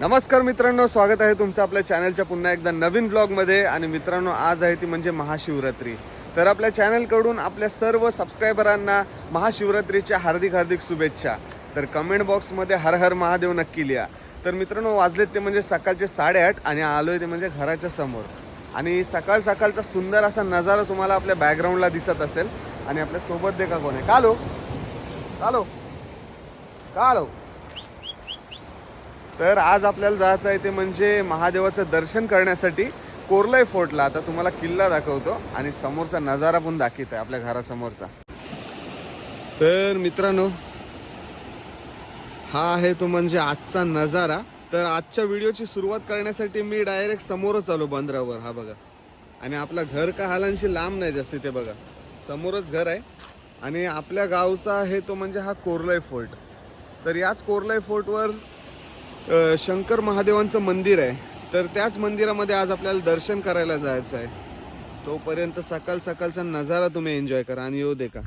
नमस्कार मित्रांनो स्वागत आहे तुमचं आपल्या चॅनलच्या पुन्हा एकदा नवीन ब्लॉगमध्ये आणि मित्रांनो आज आहे ती म्हणजे महाशिवरात्री. तर आपल्या चॅनलकडून आपल्या सर्व सबस्क्रायबरांना महाशिवरात्रीच्या हार्दिक हार्दिक शुभेच्छा. तर कमेंट बॉक्समध्ये हर हर महादेव नक्की लिहा. तर मित्रांनो वाजलेत ते म्हणजे सकाळचे साडेआठ आणि आलोय ते म्हणजे घराच्या समोर. आणि सकाळ सकाळचा सुंदर असा नजारा तुम्हाला आपल्या बॅकग्राऊंडला दिसत असेल. आणि आपल्यासोबत देखा कोण आहे? कालो? कालो? कालो? तर आज आपल्याला जायचं आहे ते म्हणजे महादेवाचं दर्शन करण्यासाठी कोरलाई फोर्टला. आता तुम्हाला किल्ला दाखवतो आणि समोरचा नजारा पण दाखवत आहे आपल्या घरासमोरचा. तर मित्रांनो हा आहे तो म्हणजे आजचा नजारा. तर आजच्या व्हिडिओची सुरुवात करण्यासाठी मी डायरेक्ट समोरच आलो बंदरावर हा बघा. आणि आपलं घर का हालांशी लांब नाही जास्त ते बघा. समोरच घर आहे. आणि आपल्या गावचा आहे तो म्हणजे हा कोरलाई फोर्ट. तर याच कोरलाई फोर्टवर शंकर महादेवांचं मंदिर आहे. तर त्याच मंदिरामध्ये आज आपल्याला दर्शन करायला जायचं आहे. तोपर्यंत सकाळ सकाळचा नजारा तुम्ही एन्जॉय करा आणि येऊ दे का.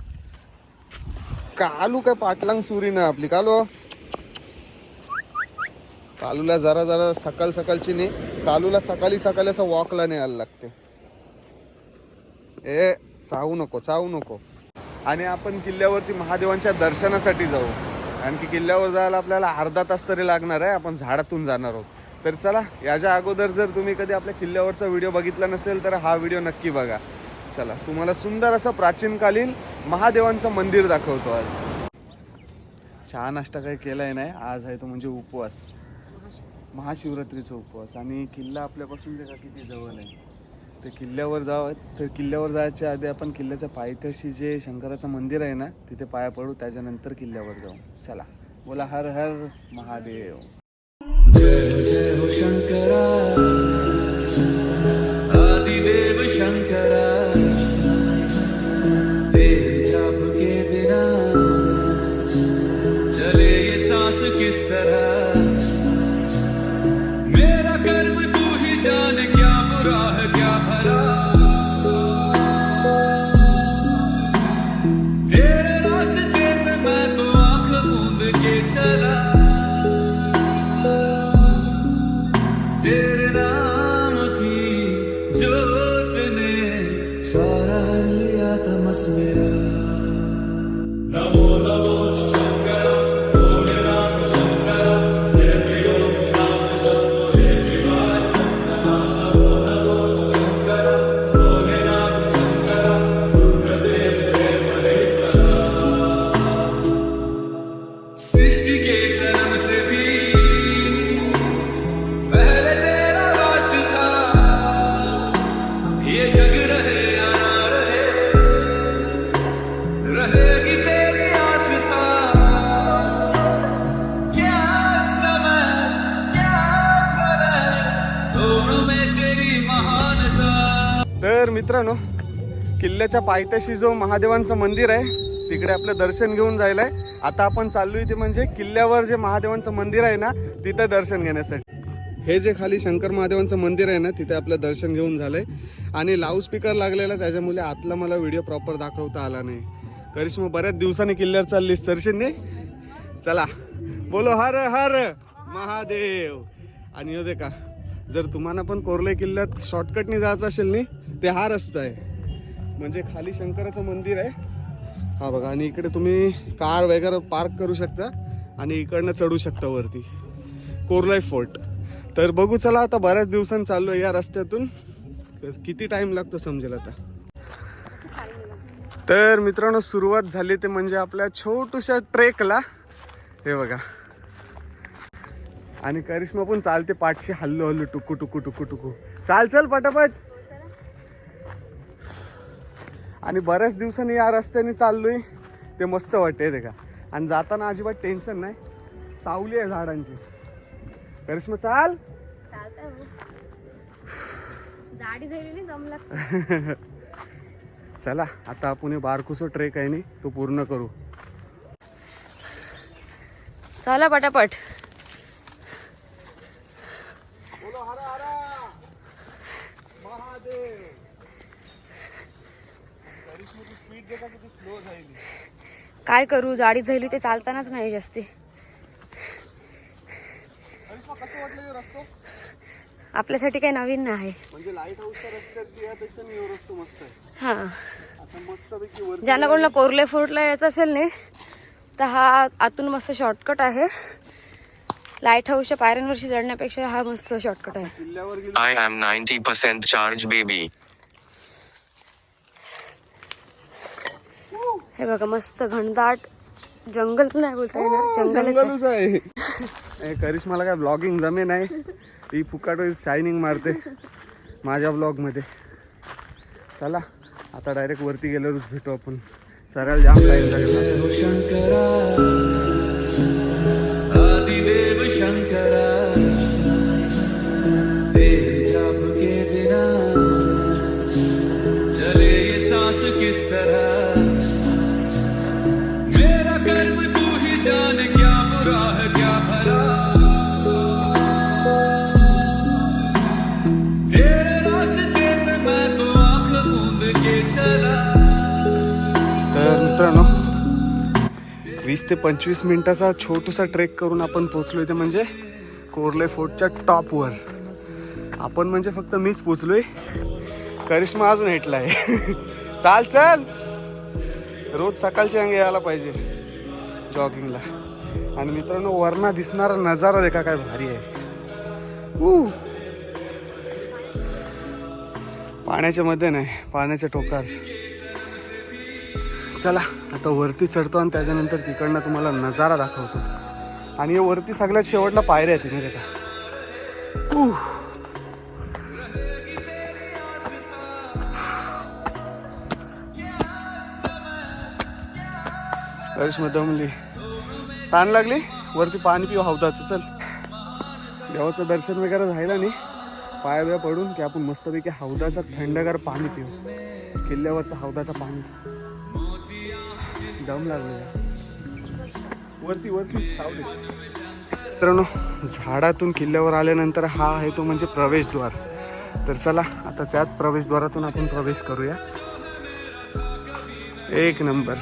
कालू काय पाटलांग सुरी ना आपली. कालू हो. कालूला जरा जरा सकाळ सकाळची नाही कालूला सकाळी सकाळी असं वॉकला न्यायला लागते. ए चावू नको चावू नको. आणि आपण किल्ल्यावरती महादेवांच्या दर्शनासाठी जाऊ. आणखी किल्ल्यावर जायला आपल्याला अर्धा तास तरी लागणार आहे आपण झाडातून जाणार आहोत. तर चला याच्या अगोदर जर तुम्ही कधी आपल्या किल्ल्यावरचा व्हिडिओ बघितला नसेल तर हा व्हिडिओ नक्की बघा. चला तुम्हाला सुंदर असं प्राचीनकालीन महादेवांचं मंदिर दाखवतो आज. चहा नाश्ता काही केलाय नाही आज आहे तो म्हणजे उपवास. महाशिवरात्रीचा उपवास आणि किल्ला आपल्यापासून ते का किती जवळ आहे? ते किल्ल्यावर जावं. तर किल्ल्यावर जायच्या आधी आपण किल्ल्याच्या पायथ्याशी जे शंकराचं मंदिर आहे ना तिथे पाया पडू. त्याच्यानंतर किल्ल्यावर जाऊ. चला. बोला हर हर महादेव. जय जय हो शंकरा. मित्रांनो किल्ल्याच्या पायथ्याशी जो महादेवांचं मंदिर आहे तिकडे आपलं दर्शन घेऊन जायला आहे आता आपण चाललो ते म्हणजे किल्ल्यावर जे महादेवांचं मंदिर आहे ना तिथे दर्शन घेण्यासाठी. हे जे खाली शंकर महादेवांचं मंदिर आहे ना तिथे आपलं दर्शन घेऊन झालंय. आणि लाऊडस्पीकर लागलेला त्याच्यामुळे आतला मला व्हिडिओ प्रॉपर दाखवता आला नाही. करिश्मा बऱ्याच दिवसांनी किल्ल्यावर चाललीस दर्शन नाही? चला. बोलो हर हर महादेव. आणि हो दे का जर तुम्हाला पण कोरले किल्ल्यात शॉर्टकटने जायचं असेल नाही ते हा रस्ता आहे. म्हणजे खाली शंकराचं मंदिर आहे. हा बघा आणि इकडे तुम्ही कार वगैरे पार्क करू शकता आणि इकडनं चढू शकता वरती. कोरलाई फोर्ट. तर बघू चला आता बऱ्याच दिवसांनी चाललो या रस्त्यातून. तर किती टाइम लागतो समजेल आता? तर मित्रांनो सुरुवात झाली ते म्हणजे आपल्या छोटूशा ट्रेकला. हे बघा. आणि करिश्मा पण चालते पाठशी हल्लू हल्लू टुकू टुकू टुकू टुकू. चाल चल पटापट. आणि बऱ्याच दिवसांनी या रस्त्याने चाललोय. ते मस्त वाटते ते का. आणि जाताना अजिबात टेन्शन नाही. सावली आहे झाडांची. करिश्मा चाल. चला आता आपण बारकुसो ट्रेक आहे नी तो पूर्ण करू. चला पटापट महादेव स्पीड देखा किती स्लो जाईल काय करू जाडी झाली ते चालतानाच नाही जास्ती. हे आपल्यासाठी काही नवीन नाही. म्हणजे हा. ज्यांना कोणाला कोरले फोर्टला यायचं असेल नाही तर हा आतून मस्त शॉर्टकट आहे. लाइट हाऊसच्या पायऱ्यांवरशी चढण्यापेक्षा हा मस्त शॉर्टकट आहे. किल्ल्यावर गेलो. I am 90% charged, हे बघा मस्त घनदाट जंगल पण नाही बोलता येणार. जंगलच आहे. जंगलच आहे. ए, करिश्माला काय ब्लॉगिंग जमे नाही ती फुकाट शायनिंग मारते माझ्या ब्लॉगमध्ये. चला आता डायरेक्ट वरती गेल्यावरच भेटू आपण. सरळ जाम टाइम लागेल वीस ते पंचवीस मिनिटाचा छोटासा ट्रेक करून आपण पोचलो ते म्हणजे कोरले फोर्टच्या टॉपवर आपण म्हणजे फक्त मीच पोचलोय करिश्मा अजून हेटला आहे चाल चल! रोज सकाळची अंग यायला पाहिजे जॉगिंगला आणि मित्रांनो वरना दिसणारा नजारा देखा काय भारी आहे. ऊ. पाण्याच्या मध्ये नाही पाण्याच्या टोकात चला आता वरती चढतो आणि त्याच्यानंतर तिकडनं तुम्हाला नजारा दाखवतो. आणि हे वरती सगळ्यात शेवटला पायऱ्या आहेत तिने त्याचा उह. करिश्मा दमली ताण लागली? वरती पाणी पिऊ हवदाचं चल. देवाचं दर्शन वगैरे झालं नाही. पाया बिया पडून की आपण मस्तपैकी हौदाचं थंडगार पाणी पिऊ. किल्ल्यावरचं हौदाचं पाणी. दम लागलेला वरती वरती सावली. मित्रांनो झाडातून किल्ल्यावर आल्यानंतर हा आहे तो म्हणजे प्रवेशद्वार. तर चला आता त्याच प्रवेशद्वारातून आपण प्रवेश करूया. एक नंबर.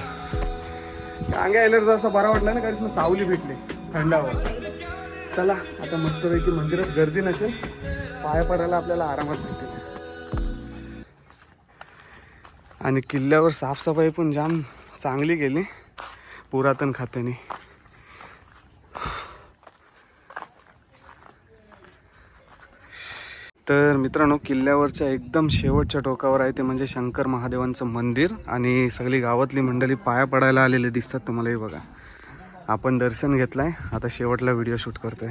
अंगे आल्यावर असं बरा वाटला ना कारण सावली भेटली थंडावर. चला आता मस्तपैकी मंदिरात गर्दी नसेल पाया पडायला आपल्याला आरामात भेटेल. आणि किल्ल्यावर साफसफाई पण जाम चांगली गेली पुरातन खात्याने. तर मित्रांनो किल्ल्यावरच्या एकदम शेवटच्या टोकावर आहे ते म्हणजे शंकर महादेवांचं मंदिर आणि सगळी गावातली मंडळी पाया पडायला आलेले दिसतात तुम्हालाही बघा. आपण दर्शन घेतलंय आता शेवटला व्हिडिओ शूट करतोय.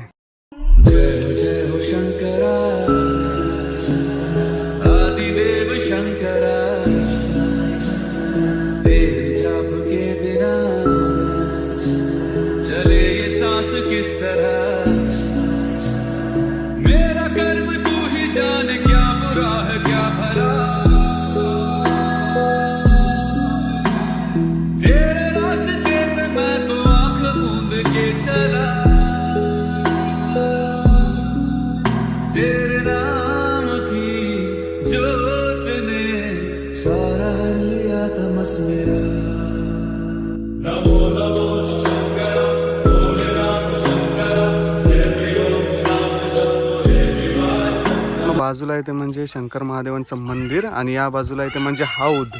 बाजूला येते म्हणजे शंकर महादेवांचं मंदिर आणि या बाजूला येते म्हणजे हौद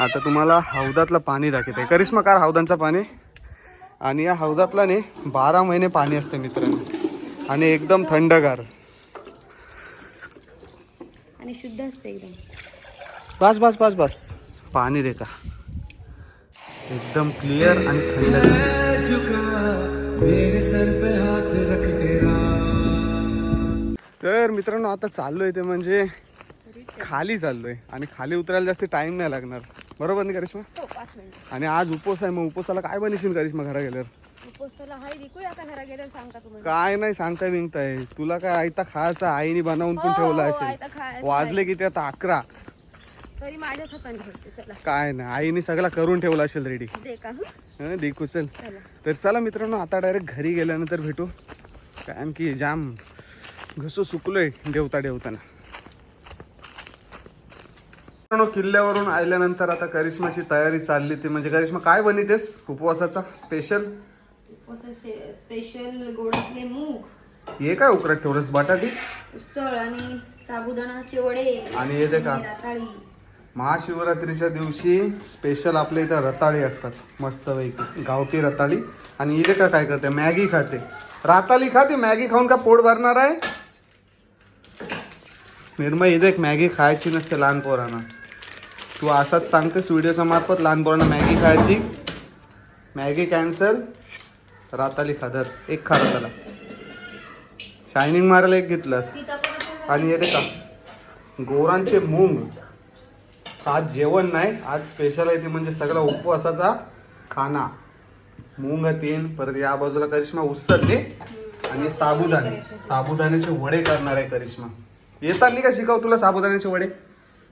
आता तुम्हाला हौदातलं पाणी दाखवते. करिश्मा कार हौदांचं पाणी. आणि या हौदातला नाही बारा महिने पाणी असते मित्रांनो. आणि एकदम थंडगार. आणि शुद्ध असते एकदम. बस बस बस बस. पाणी दे का? एकदम क्लिअर आणि झुका मेरे सर पे हाथ रख तेरा. तर मित्रांनो आता चाललोय ते म्हणजे खाली चाललोय. आणि खाली उतरायला जास्त टाइम नाही लागणार. बरोबर नाही करिश्मा? हो आणि आज उपवास आहे मग उपवासाला काय बनशील करिश्मा घरा गेल्यावर? काय नाही सांगता बिंगताय. तुला काय आयता खायचा आईने बनवून पण हो, ठेवला असेल. वाजले किती आता अकरा. काय नाही आईने सगळा करून ठेवला असेल रेडी? देखू चला. तर चला मित्रांनो आता डायरेक्ट घरी गेल्यानंतर भेटू. कारण की जाम घसू सुकलोय देवता देवताना. किल्ल्यावरून आल्यानंतर आता करिश्माची तयारी चालली ती. म्हणजे करिश्मा काय बनितेस उपवासाचा? स्पेशल उपवासाचे स्पेशल गोडातले मूग. हे काय उकरत ठेवलंस? बटाटी? उसळ आणि साबुदाणाचे वडे. आणि हे दे का? आणि रताळी. महाशिवरात्रीच्या दिवशी स्पेशल आपल्या इथं रताळी असतात. मस्तपैकी. गावठी रताळी. आणि इथे का काय करते? मॅगी खाते. राताळी खाते? मॅगी खाऊन का पोट भरणार आहे? निर्मय इथे एक मॅगी खायची नसते लहान पोरांना. तू असाच सांगतेस व्हिडिओच्या मार्फत लहान पोरांना मॅगी खायची. मॅगी कॅन्सल राताली खादर. एक खा त्याला. शायनिंग मारायला एक घेतलंस. आणि येते का गोरांचे मूंग. आज जेवण नाही आज स्पेशल आहे ते म्हणजे सगळा उपवासाचा खाना. मूंग तीन परत या बाजूला करिश्मा उसळले आणि साबुदाणे. साबुदाण्याचे वडे करणार आहे करिश्मा. येतात का शिकव तुला साबुदाण्याचे वडे?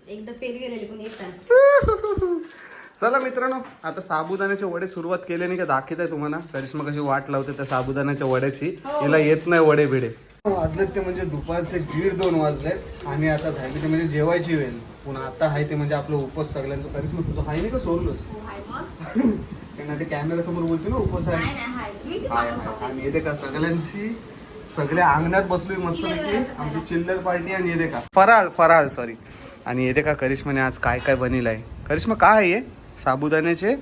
एकदा फेल गेलेली पण येतात चला मित्रांनो आता साबुदाण्याचे वडे सुरुवात केली नाही का दाखवत आहे तुम्हाला. करिश्मा कशी वाट लावते त्या साबुदाण्याच्या वड्याची. हिला येत नाही वडे बिडे वाजलेत ते म्हणजे दुपारचे दीड दोन वाजलेत आणि आता झाले ते म्हणजे जेवायची वेळ. पुन्हा आता आहे ते म्हणजे आपलं उपवास सगळ्यांचं. करिश्मा तुझं आहे नाही का सोडलोस? त्यांना ते कॅमेरा समोर बोलशील ना उपवास आहे. आणि येते का सगळ्यांची सगळ्या अंगणात बसलोय मस्त आमची चिल्लर पार्टी आणि येते का फराळ फराळ सॉरी आणि येते का करिश्माने आज काय काय बनेल आहे करिश्मा काय आहे? साबुदाण्याचे?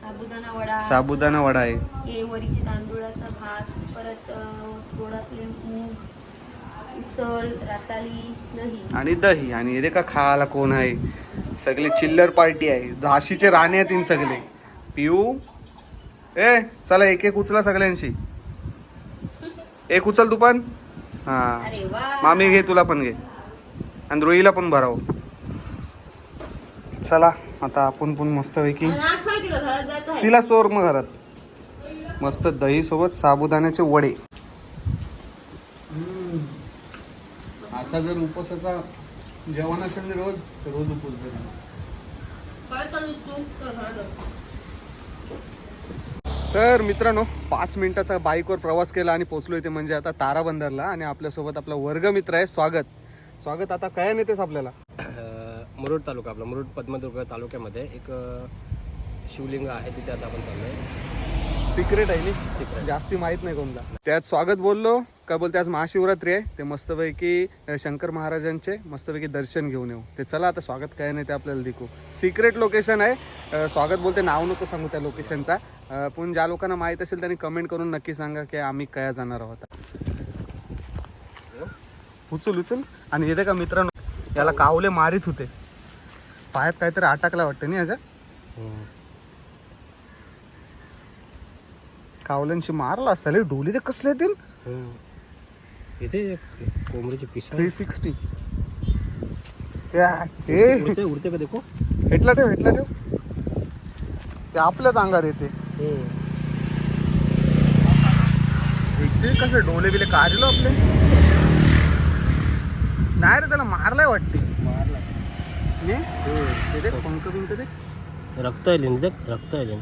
साबुदाणा वडा. साबुदाणा वडा आहे. वरीचे तांदूळाचा भात परत अं, गोडातले मूग उसळ रताळी दही. आणि दही. आणि येते का खायला कोण आहे? सगळे चिल्लर पार्टी आहे. झाशीचे राणे आहेत इन सगळे. पिऊ. ए चला एक एक उचला सगळ्यांशी. एक उचल तू पण. हा. मामी घे तुला पण घे. आणि रोईला पण भराव. चला आता आपण पण मस्त पैकी आणि आज माहिती का घरात जायचं आहे. तिला सोर मग घरात. मस्त दही सोबत साबुदाण्याचे वडे. असा जर उपवासाचा जेवण असेल रोज रोज उपवास करेन. काय चालूस तू तुला घरात जाऊ. तर मित्रांनो पाच मिनिटाचा बाईकवर प्रवास केला आणि पोहोचलो इथे म्हणजे आता ताराबंदरला आणि आपल्यासोबत आपला वर्गमित्र आहे स्वागत. स्वागत आता काय नेतेस आपल्याला? मुरुड तालुका आपला मुरुड पद्मदुर्ग तालुक्यामध्ये एक शिवलिंग आहे तिथे आता आपण चाललोय. सिक्रेट आहे नी? जास्ती माहीत नाही कोणला. त्यात स्वागत बोललो का बोलते आज महाशिवरात्री आहे. ते मस्तपैकी शंकर महाराजांचे मस्तपैकी दर्शन घेऊन येऊ. ते चला आता स्वागत काय नाही ते आपल्याला दिकू सिक्रेट लोकेशन आहे. स्वागत बोलते नाव नको सांगू त्या लोकेशनचा पण ज्या लोकांना माहीत असेल त्यांनी कमेंट करून नक्की सांगा की आम्ही काय जाणार आहोत. उचल उचल. आणि येते का मित्रांनो? याला कावले मारित होते. पायात काहीतरी अटकला वाटतं नाही याच्या कावल्यांशी मारला असता. डोली ते कसले येतील कोंबडीची पिस थ्री सिक्स्टी हे उडते का देखो? हेटला ठेव हेटला ठेव. ते आपल्याच अंगार येते. कसे डोले बिले काढलो आपले? नाही रे त्याला मारलाय वाटते. मारला. रक्त आले ना देख रक्त आले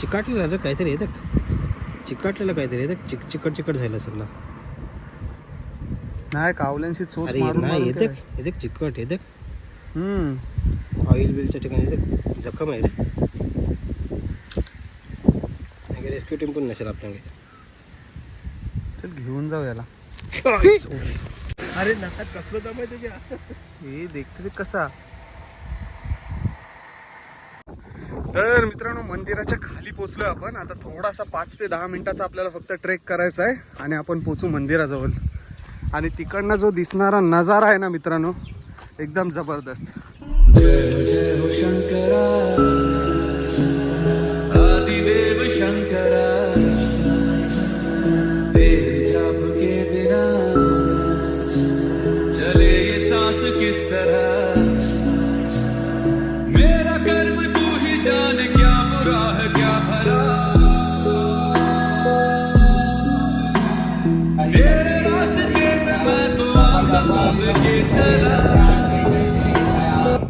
चिकाटलेलं काहीतरी येतं चिकाटलेलं काहीतरी येतं चिक चिकट चिकट झालं सगळं. नाही कावल्यांशी चोच अरे मारून नाही मारून येते काय? येते चिकट येते हम्म. ऑइल बिलच्या ठिकाणी येते जखम आहे रे. रेस्क्यू टीम पण नसेल आपल्याकडे चल घेऊन जाऊ याला. अरे नाकात कसलं दमायचं तुझ्या? हे देखते ते कसा? तर मित्रांनो मंदिराच्या खाली पोचलोय आपण. आता थोडासा पाच ते दहा मिनिटाचा आपल्याला फक्त ट्रेक करायचा आहे आणि आपण पोचू मंदिराजवळ. आणि तिकडनं जो दिसणारा नजारा आहे ना मित्रांनो एकदम जबरदस्त. जय जय हो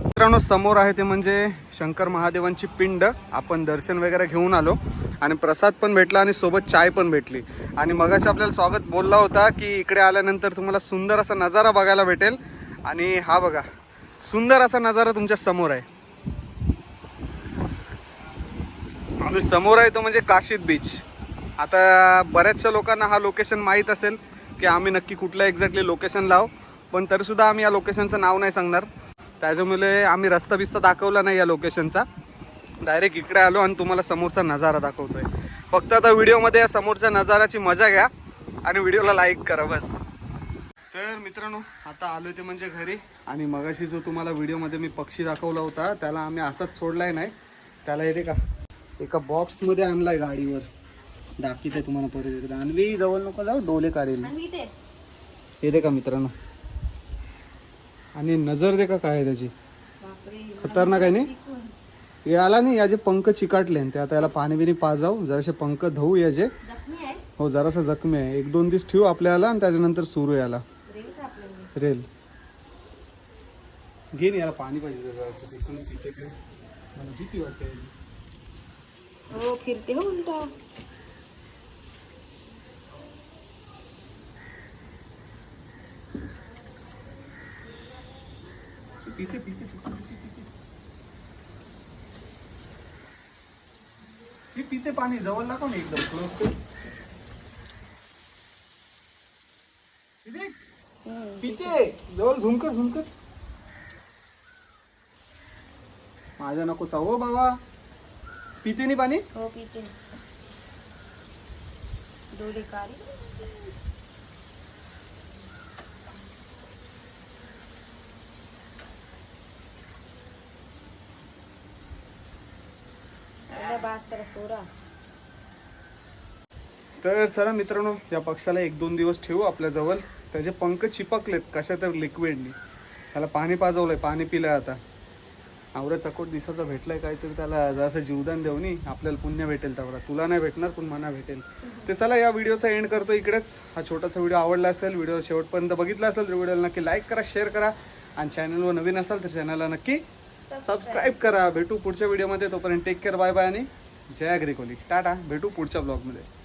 मित्रांनो समोर आहे ते म्हणजे शंकर महादेवांची पिंड. आपण दर्शन वगैरे घेऊन आलो आणि प्रसाद पण भेटला आणि सोबत चाय पण भेटली. आणि मगाशी आपल्याला स्वागत बोलला होता की इकडे आल्यानंतर तुम्हाला सुंदर असा नजारा बघायला भेटेल. आणि हा बघा सुंदर असा नजारा तुमच्यासमोर आहे. आणि समोर आहे तो म्हणजे काशीद बीच आता बऱ्याचशा लोकांना हा लोकेशन माहीत असेल की आम्ही नक्की कुठलं एक्झॅक्टली लोकेशन लाव पण तरीसुद्धा आम्ही या लोकेशनचं नाव नाही सांगणार. त्याच्यामुळे आम्ही रस्ता बिस्ता दाखवला नाही या लोकेशनचा डायरेक्ट इकडे आलो आणि तुम्हाला समोरचा नजारा दाखवतोय. फक्त आता व्हिडिओमध्ये या समोरच्या नजाराची मजा घ्या आणि व्हिडिओला लाईक करा बस. तर मित्रांनो आता आलोय ते म्हणजे घरी आणि मगाशी जो तुम्हाला व्हिडिओमध्ये मी पक्षी दाखवला होता त्याला आम्ही असाच सोडलाय नाही. त्याला येते का एका बॉक्समध्ये आणलाय गाडीवर. दाखीत आहे तुम्हाला परत एकदा. आणवी जवळ नको जाऊ डोले काढेल. येते का मित्रांनो. आणि नजर दे का काय आहे त्याची? खतरनाक आहे नाही? आला नाही याचे पंख चिकाटले ते आता याला पाणी बिनी पाजाव जरासे पंख धुवू याचे. हो जरासा जखमी आहे. एक दोन दिवस ठेवू आपल्याला आणि त्याच्यानंतर सुरू याला. रेल घे याला पाणी पाहिजे जरासं. भीती वाटते. हो फिरते हो उलटा. पिते पिते पिते पिते पिते हे पिते पाणी जवळ लागो ना एकदम क्लोज कर पिते? जवळ झुमकर झुमकर माझ्या नको चावो हो बाबा. पिते नाही पाणी? हो पिते. डोळे कारी बास त्याला सोरा तर चला मित्रांनो या पक्षाला एक दोन दिवस ठेवू आपल्या जवळ. त्याचे पंख चिपकलेत कशा तर लिक्विडनी त्याला पाणी पाजवलंय पाणी पिलंय आता. आवडा चकोट दिसाचा भेटलाय काहीतरी त्याला जरासं जीवदान देऊ नी आपल्याला पुण्य भेटेल तेवढा. तुला नाही भेटणार पण मना भेटेल. ते चला या व्हिडिओचा एंड करतो इकडेच. हा छोटासा व्हिडिओ आवडला असेल व्हिडिओ शेवटपर्यंत बघितला असेल तर व्हिडिओला नक्की लाईक करा शेअर करा. आणि चॅनलवर नवीन असाल तर चॅनलला नक्की सबस्क्राईब करा. भेटू पुढच्या व्हिडिओमध्ये तोपर्यंत टेक केअर बाय बाय आणि जय अग्रिकोली. टाटा. भेटू पुढच्या ब्लॉगमध्ये.